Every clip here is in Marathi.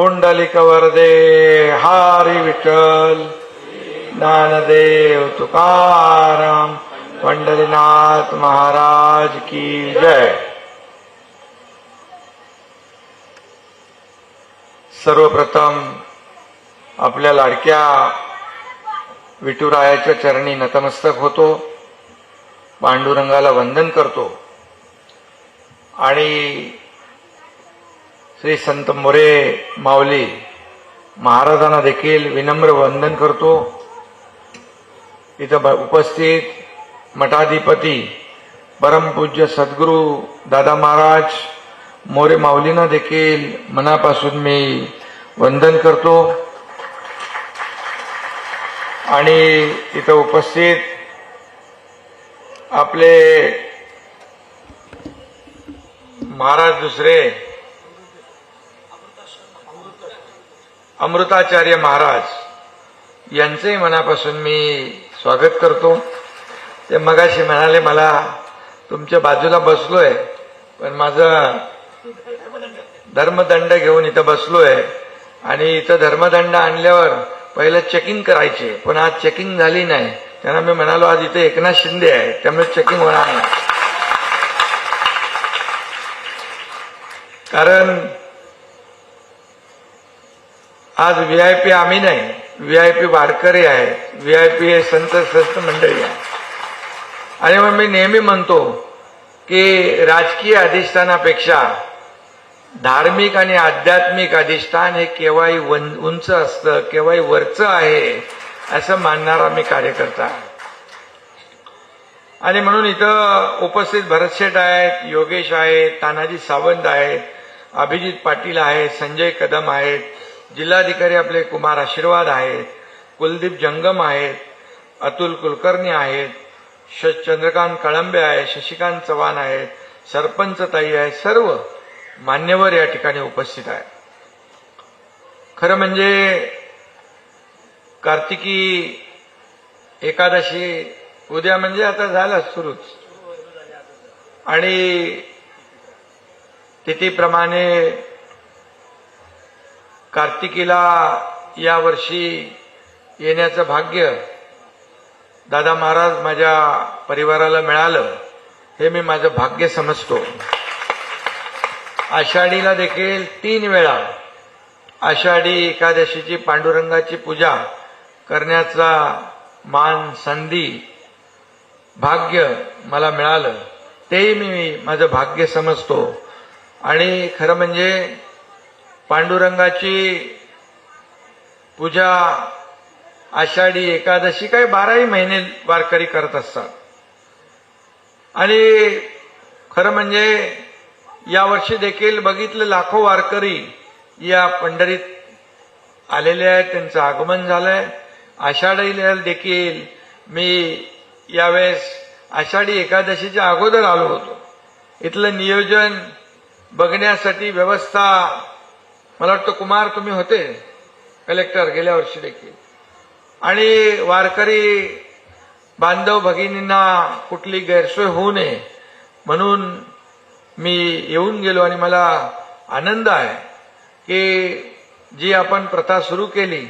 पुंडलिक वरदे हारी विठ्ठल। ज्ञानदेव तुकाराम पंढरीनाथ महाराज की जय। सर्वप्रथम आपल्या लाडक्या विठुरायाच्या चरणी नतमस्तक होतो पांडुरंगाला वंदन करतो आणि श्री संत मोरे माऊली महाराजांना देखील विनम्र वंदन करतो. इथं ब- उपस्थित मठाधिपती परमपूज्य सद्गुरू दादा महाराज मोरे माऊलींना देखील मनापासून मी वंदन करतो. आणि इथं उपस्थित आपले महाराज दुसरे अमृताचार्य महाराज यांचंही मनापासून मी स्वागत करतो. ते मगाशी म्हणाले मला तुमच्या बाजूला बसलोय पण माझं धर्मदंड घेऊन इथं बसलोय आणि इथं धर्मदंड आणल्यावर पहिलं चेकिंग करायचे पण आज चेकिंग झाली नाही. त्यांना मी म्हणालो आज इथे एकनाथ शिंदे आहे त्यामुळे चेकिंग होणार नाही. कारण आज व्ही आय पी आम्ही नाही. व्ही आय पी वारकरी आहेत व्ही आय पी हे संत संत मंडळी आहे. आणि मग मी नेहमी म्हणतो की राजकीय अधिष्ठानापेक्षा धार्मिक आणि आध्यात्मिक अधिष्ठान हे केव्हाही वन- उंच असतं केव्हाही वरचं आहे असं मानणारा मी कार्यकर्ता आणि म्हणून इथं उपस्थित भरतशेठ आहेत योगेश आहेत तानाजी सावंत आहेत अभिजित पाटील आहेत संजय कदम आहेत जिल्हाधिकारी आपले कुमार आशीर्वाद आहेत कुलदीप जंगम आहेत अतुल कुलकर्णी आहेत श चंद्रकांत कळंबे आहे शशिकांत चव्हाण आहेत सरपंच ताई आहे सर्व मान्यवर या ठिकाणी उपस्थित आहेत. खरं म्हणजे कार्तिकी एकादशी उद्या म्हणजे आता झालं सुरूच. आणि तिथीप्रमाणे कार्तिकीला या वर्षी येण्याचं भाग्य दादा महाराज माझ्या परिवाराला मिळालं हे मी माझं भाग्य समजतो. आषाढीला देखील तीन वेळा आषाढी एकादशीची पांडुरंगाची पूजा करण्याचा मान संधी भाग्य मला मिळालं तेही मी माझं भाग्य समजतो. आणि खरं म्हणजे पांडुरंगाची पूजा आषाढी एकादशी काही बाराही महिने वारकरी करत असतात. आणि खरं म्हणजे यावर्षी देखील बघितलं लाखो वारकरी या पंढरीत आलेले आहेत त्यांचं आगमन झालंय. आषाढीला देखील मी यावेळेस आषाढी एकादशीच्या अगोदर आलो होतो. इथलं नियोजन बघण्यासाठी व्यवस्था मला वाटतं कुमार तुम्ही होते कलेक्टर गेल्या वर्षी देखील. आणि वारकरी बांधव भगिनींना कुठली गैरसोय होऊ नये म्हणून मी येऊन गेलो आणि मला आनंद आहे की जी आपण प्रथा सुरू केली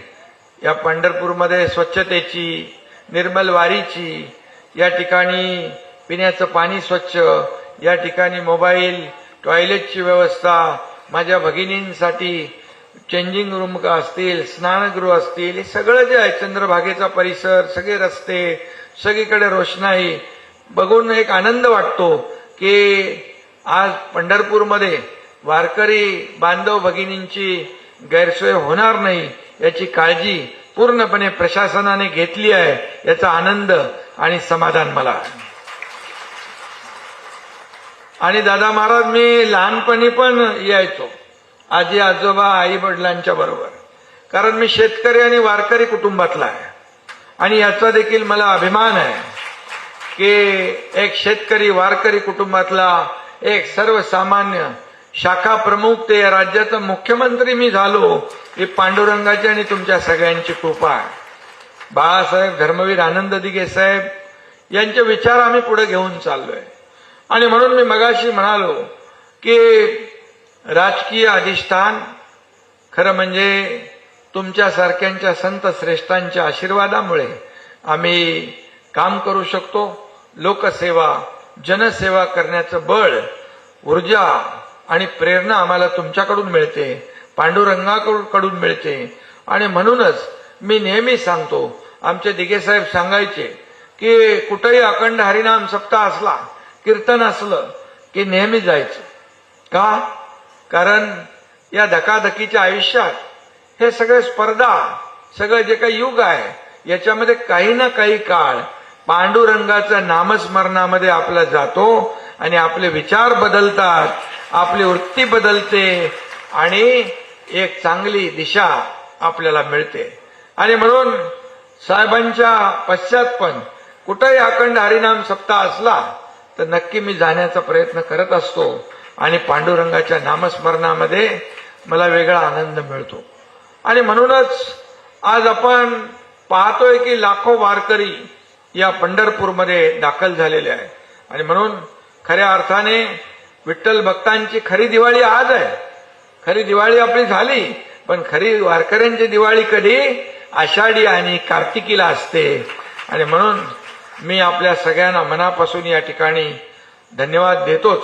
या पंढरपूरमध्ये स्वच्छतेची निर्मल वारीची या ठिकाणी पिण्याचं पाणी स्वच्छ या ठिकाणी मोबाईल टॉयलेटची व्यवस्था माझ्या भगिनींसाठी चेंजिंग रूम का असतील स्नानगृह असतील हे सगळं जे आहे चंद्रभागेचा परिसर सगळे रस्ते सगळीकडे रोषणाई बघून एक आनंद वाटतो की आज पंढरपूरमध्ये वारकरी बांधव भगिनींची गैरसोय होणार नाही याची काळजी पूर्णपणे प्रशासनाने घेतली आहे याचा आनंद आणि समाधान मला आहे. आणि दादा महाराज मी लहानपणी पण यायचो. आजी आजोबा आई वडिलांच्या बरोबर. कारण मी शेतकरी आणि वारकरी कुटुंबातला आहे. आणि याचा देखील मला अभिमान आहे की एक शेतकरी वारकरी कुटुंबातला एक सर्वसामान्य शाखा प्रमुख ते या राज्याचा मुख्यमंत्री मी झालो ही पांडुरंगाची आणि तुमच्या सगळ्यांची कृपा आहे. बाळासाहेब धर्मवीर आनंद दिघे साहेब यांचे विचार आम्ही पुढे घेऊन चाललोय. आणि म्हणून मी मगाशी म्हणालो की राजकीय अधिष्ठान खरं म्हणजे तुमच्यासारख्यांच्या संत श्रेष्ठांच्या आशीर्वादामुळे आम्ही काम करू शकतो. लोकसेवा जनसेवा करण्याचं बळ ऊर्जा आणि प्रेरणा आम्हाला तुमच्याकडून मिळते पांडुरंगाकडून मिळते. आणि म्हणूनच मी नेहमी सांगतो आमचे दिगेसाहेब सांगायचे की कुठेही अखंड हरिनाम सप्ताह असला कीर्तन असलं की नेहमी जायचं. का? कारण या धकाधकीच्या आयुष्यात हे सगळे स्पर्धा सगळं जे काही युग आहे याच्यामध्ये काही ना काही काळ पांडुरंगाच्या नामस्मरणामध्ये आपला जातो आणि आपले विचार बदलतात आपली वृत्ती बदलते आणि एक चांगली दिशा आपल्याला मिळते. आणि म्हणून साहेबांच्या पश्चात पण कुठेही अखंड हरिनाम सप्ताह असला तर नक्की मी जाण्याचा प्रयत्न करत असतो. आणि पांडुरंगाच्या नामस्मरणामध्ये मला वेगळा आनंद मिळतो. आणि म्हणूनच आज आपण पाहतोय की लाखो वारकरी या पंढरपूरमध्ये दाखल झालेले आहे आणि म्हणून खऱ्या अर्थाने विठ्ठल भक्तांची खरी दिवाळी आज आहे. खरी दिवाळी आपली झाली पण खरी वारकऱ्यांची दिवाळी कधी? आषाढी आणि कार्तिकीला असते. आणि म्हणून मी आपल्या सगळ्यांना मनापासून या ठिकाणी धन्यवाद देतोच.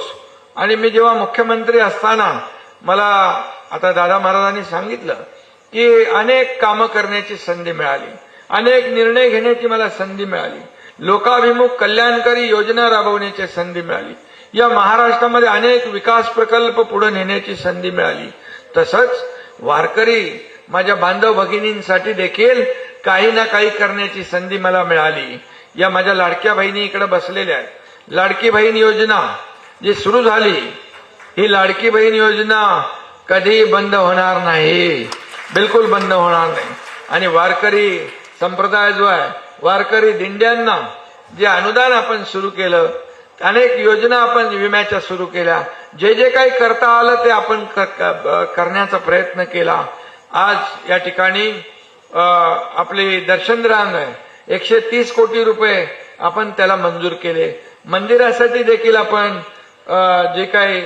आणि मी जेव्हा मुख्यमंत्री असताना मला आता दादा महाराजांनी सांगितलं की अनेक कामं करण्याची संधी मिळाली. अनेक निर्णय घेण्याची मला संधी मिळाली. लोकाभिमुख कल्याणकारी योजना राबवण्याची संधी मिळाली. या महाराष्ट्रामध्ये अनेक विकास प्रकल्प पुढे नेण्याची संधी मिळाली. तसंच वारकरी माझ्या बांधव भगिनींसाठी देखील काही ना काही करण्याची संधी मला मिळाली. या माझ्या लाडक्या बहिणी इकडे बसलेल्या आहेत. लाडकी बहीण योजना जी सुरू झाली ही लाडकी बहीण योजना कधी बंद होणार नाही. बिलकुल बंद होणार नाही. आणि वारकरी संप्रदाय जो आहे वारकरी दिंड्यांना जे अनुदान आपण सुरू केलं अनेक योजना आपण विम्याच्या सुरू केल्या जे जे काही करता आलं ते आपण करण्याचा प्रयत्न केला. आज या ठिकाणी आपली दर्शन रांग आहे एकशे तीस कोटी रुपये आपण त्याला मंजूर केले. मंदिरासाठी देखील आपण जे काही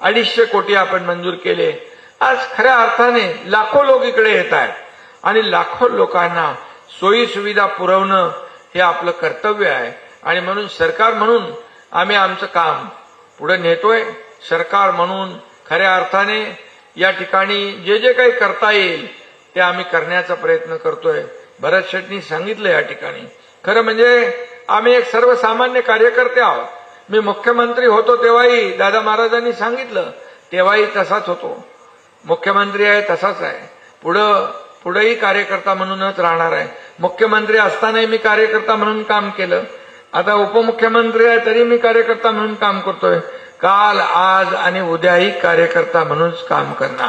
अडीचशे कोटी आपण मंजूर केले. आज खऱ्या अर्थाने लाखो लोक इकडे येत आहेत आणि लाखो लोकांना सोयी सुविधा पुरवणं हे आपलं कर्तव्य आहे. आणि म्हणून सरकार म्हणून आम्ही आमचं काम पुढे नेतोय. सरकार म्हणून खऱ्या अर्थाने या ठिकाणी जे जे काही करता येईल ते आम्ही करण्याचा प्रयत्न करतोय. भरत शेट्टी सांगितलं या ठिकाणी. खरं म्हणजे आम्ही एक सर्वसामान्य कार्यकर्ते आहोत. मी मुख्यमंत्री होतो तेव्हाही दादा महाराजांनी सांगितलं. तेव्हाही तसाच होतो. मुख्यमंत्री आहे तसाच आहे. पुढं पुढेही कार्यकर्ता म्हणूनच राहणार आहे. मुख्यमंत्री असतानाही मी कार्यकर्ता म्हणून काम केलं. आता उपमुख्यमंत्री आहे तरी मी कार्यकर्ता म्हणून काम करतोय. काल आज आणि उद्याही कार्यकर्ता म्हणूनच काम करणार.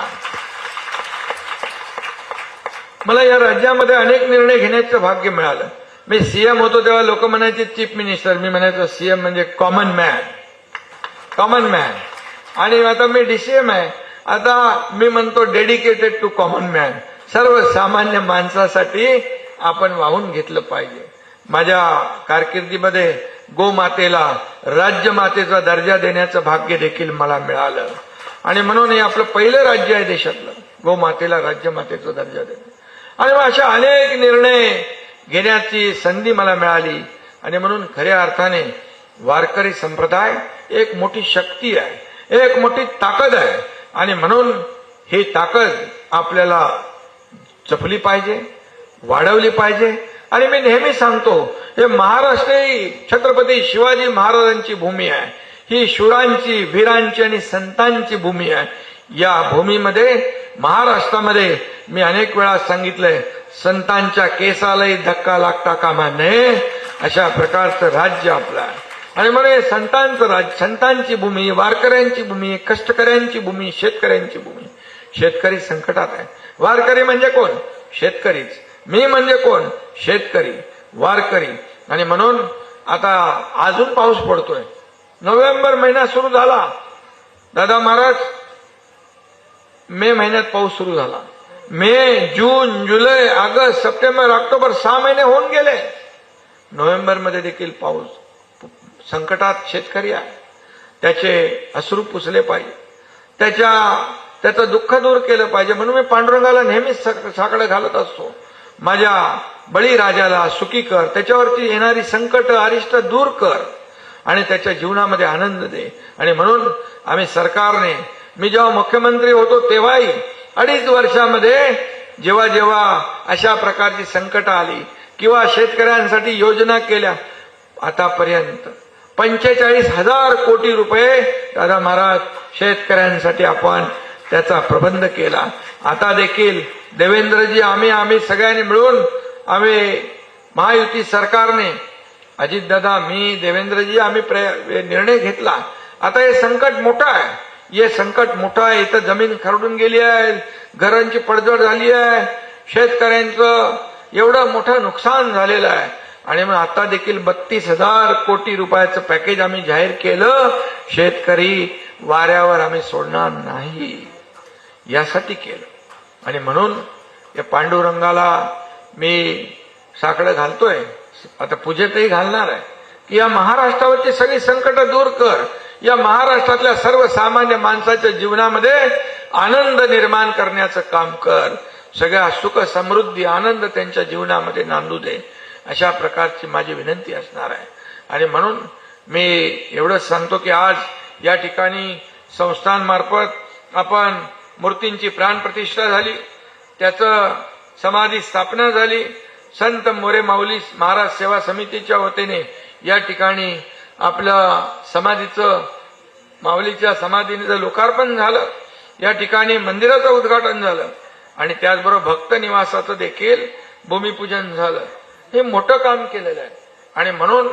मला या राज्यामध्ये अनेक निर्णय घेण्याचं भाग्य मिळालं. मी सीएम होतो तेव्हा लोक म्हणायचे चीफ मिनिस्टर. मी म्हणायचो सीएम म्हणजे कॉमन मॅन कॉमन मॅन आणि आता मी डीसीएम आहे. आता मी म्हणतो डेडिकेटेड टू कॉमन मॅन सर्वसामान्य माणसासाठी आपण वाहून घेतलं पाहिजे. माझ्या कारकिर्दीमध्ये गोमातेला राज्यमातेचा दर्जा देण्याचं भाग्य देखील मला मिळालं. आणि म्हणून हे आपलं पहिलं राज्य आहे देशातलं. गोमातेला राज्यमातेचा दर्जा देणं. आणि मग अशा अनेक निर्णय घेण्याची संधी मला मिळाली. आणि म्हणून खऱ्या अर्थाने वारकरी संप्रदाय एक मोठी शक्ती आहे एक मोठी ताकद आहे. आणि म्हणून ही ताकद आपल्याला जपली पाहिजे वाढवली पाहिजे. आणि मी नेहमी सांगतो हे महाराष्ट्र ही छत्रपती शिवाजी महाराजांची भूमी आहे. ही शूरांची वीरांची आणि संतांची भूमी आहे. या भूमीमध्ये महाराष्ट्रामध्ये मी अनेक वेळा सांगितलंय संतांच्या केसालाही धक्का लागता कामा नये अशा प्रकारचं राज्य आपलं आहे. आणि म्हणे संतांचं राज्य संतांची भूमी वारकऱ्यांची भूमी कष्टकऱ्यांची भूमी शेतकऱ्यांची भूमी. शेतकरी संकटात आहे. वारकरी म्हणजे कोण? शेतकरीच. मी म्हणजे कोण? शेतकरी वारकरी. आणि म्हणून आता अजून पाऊस पडतोय. नोव्हेंबर महिना सुरू झाला. दादा महाराज मे महिन्यात पाऊस सुरू झाला. मे जून जुलै ऑगस्ट सप्टेंबर ऑक्टोबर सहा महिने होऊन गेले. नोव्हेंबरमध्ये देखील पाऊस संकटात शेतकरी आहे. त्याचे अश्रू पुसले पाहिजे. त्याच्या त्याचं दुःख दूर केलं पाहिजे. म्हणून मी पांडुरंगाला नेहमीच साकडं घालत असतो. माझ्या बळीराजाला सुखी कर. त्याच्यावरती येणारी संकट अरिष्ट दूर कर. आणि त्याच्या जीवनामध्ये आनंद दे. आणि म्हणून आम्ही सरकारने मी जेव्हा मुख्यमंत्री होतो तेव्हाही अडीच वर्षामध्ये जेव्हा जेव्हा अशा प्रकारची संकट आली किंवा शेतकऱ्यांसाठी योजना केल्या आतापर्यंत पंचेचाळीस हजार कोटी रुपये दादा महाराज शेतकऱ्यांसाठी आपण त्याचा प्रबंध केला. आता देखील देवेंद्रजी आम्ही आम्ही सगळ्यांनी मिळून आम्ही महायुती सरकारने अजितदादा मी देवेंद्रजी आम्ही प्रय- निर्णय घेतला. आता हे संकट मोठं आहे. हे संकट मोठं आहे. इथं जमीन खरडून गेली आहे. घरांची पडझड झाली आहे. शेतकऱ्यांचं एवढं मोठं नुकसान झालेलं आहे. आणि मग आता देखील बत्तीस हजार कोटी रुपयाचं पॅकेज आम्ही जाहीर केलं. शेतकरी वाऱ्यावर आम्ही सोडणार नाही. यासाठी केलं. आणि म्हणून या पांडुरंगाला मी साकडं घालतोय. आता पूजेतही घालणार आहे. की या महाराष्ट्रावरची सगळी संकट दूर कर. या महाराष्ट्रातल्या सर्वसामान्य माणसाच्या जीवनामध्ये आनंद निर्माण करण्याचं काम कर. सगळ्या सुख समृद्धी आनंद त्यांच्या जीवनामध्ये नांदू दे. अशा प्रकारची माझी विनंती असणार आहे. आणि म्हणून मी एवढंच सांगतो की आज या ठिकाणी संस्थांमार्फत आपण मूर्तींची प्राणप्रतिष्ठा झाली त्याचं समाधी स्थापना झाली. संत मोरे माऊली महाराज सेवा समितीच्या वतीने या ठिकाणी आपल्या समाधीचं माऊलीच्या समाधीचं लोकार्पण झालं या ठिकाणी मंदिराचं उद्घाटन झालं आणि त्याचबरोबर भक्त निवासाचं देखील भूमिपूजन झालं. हे मोठं काम केलेलं आहे. आणि म्हणून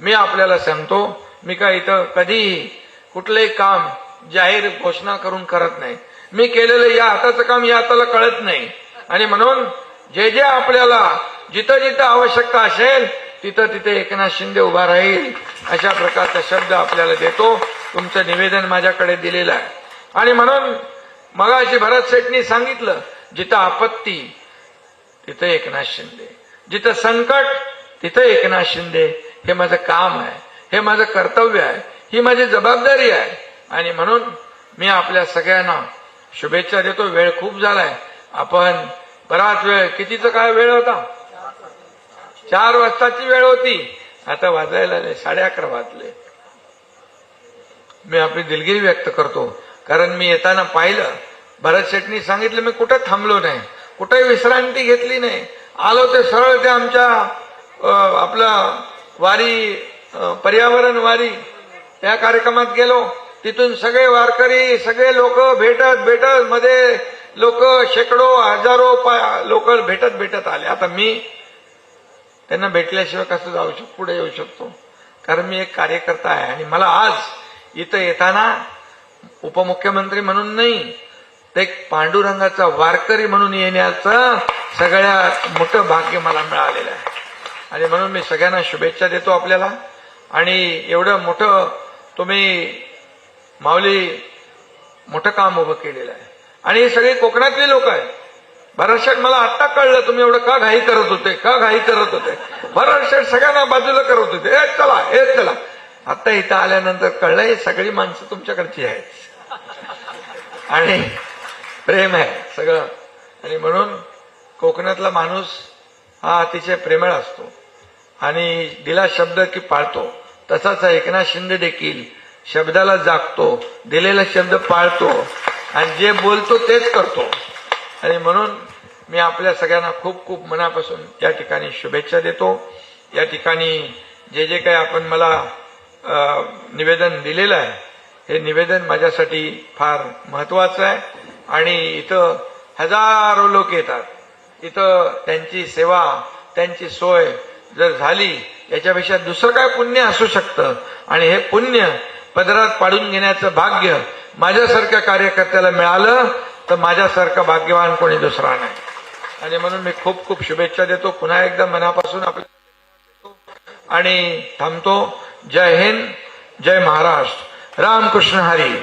मी आपल्याला सांगतो मी काय इथं कधीही कुठलंही काम जाहीर घोषणा करून करत नाही. मी केलेलं या हाताचं काम या हाताला कळत नाही. आणि म्हणून जे जे आपल्याला जिथं जिथं आवश्यकता असेल तिथं तिथे एकनाथ शिंदे उभा राहील अशा प्रकारचा शब्द आपल्याला देतो. तुमचं निवेदन माझ्याकडे दिलेलं आहे. आणि म्हणून मगाशी भरत शेटनी सांगितलं जिथं आपत्ती तिथं एकनाथ शिंदे. जिथं संकट तिथं एकनाथ शिंदे. हे माझं काम आहे. हे माझं कर्तव्य आहे. ही माझी जबाबदारी आहे. आणि म्हणून मी आपल्या सगळ्यांना शुभेच्छा देतो. वेळ खूप झालाय. आपण बराच वेळ कितीचा काय वेळ होता? चार वाजताची वेळ होती. आता वाजायला आले साडे अकरा वाजले. मी आपली दिलगिरी व्यक्त करतो. कारण मी येताना पाहिलं भरत शेटनी सांगितलं मी कुठं थांबलो नाही कुठे विश्रांती घेतली नाही. आलो ते सरळ ते आमच्या आपलं आपला वारी पर्यावरण वारी त्या कार्यक्रमात गेलो. तिथून सगळे वारकरी सगळे लोक भेटत भेटत मध्ये लोक शेकडो हजारो लोक भेटत भेटत आले. आता मी त्यांना भेटल्याशिवाय कसं जाऊ शकतो? पुढे येऊ शकतो? कारण मी एक कार्यकर्ता आहे आणि मला आज इथं येताना उपमुख्यमंत्री म्हणून नाही ते पांडुरंगाचा वारकरी म्हणून येण्याचं सगळ्यात मोठं भाग्य मला मिळालेलं आहे. आणि म्हणून मी सगळ्यांना शुभेच्छा देतो आपल्याला. आणि एवढं मोठं तुम्ही माऊली मोठं काम उभं केलेलं आहे. आणि हे सगळे कोकणातले लोक आहेत. भरतशेठ मला आत्ता कळलं तुम्ही एवढं का घाई करत होते का घाई करत होते. भरतशेठ सगळ्यांना बाजूला करत होते. ए चला ए चला. आता इथं आल्यानंतर कळलं हे सगळी माणसं तुमच्याकडची आहेत. आणि प्रेम आहे सगळं. आणि म्हणून कोकणातला माणूस हा अतिशय प्रेमळ असतो. आणि दिला शब्द की पाळतो. तसाच एकनाथ शिंदे देखील शब्दाला जागतो दिलेला शब्द पाळतो. आणि जे बोलतो तेच करतो. आणि म्हणून मी आपल्या सगळ्यांना खूप खूप मनापासून या ठिकाणी शुभेच्छा देतो. या ठिकाणी जे जे काही आपण मला निवेदन दिलेलं आहे हे निवेदन माझ्यासाठी फार महत्वाचं आहे. आणि इथं हजारो लोक येतात. इथं त्यांची सेवा त्यांची सोय जर झाली याच्यापेक्षा दुसरं काय पुण्य असू शकतं? आणि हे पुण्य पदरात पाडून घेण्याचं भाग्य माझ्यासारख्या कार्यकर्त्याला मिळालं तर माझ्यासारखा भाग्यवान कोणी दुसरा नाही. आणि म्हणून मी खूप खूप शुभेच्छा देतो. पुन्हा एकदा मनापासून आपल्या आणि थांबतो. जय हिंद जय महाराष्ट्र. रामकृष्ण हरी.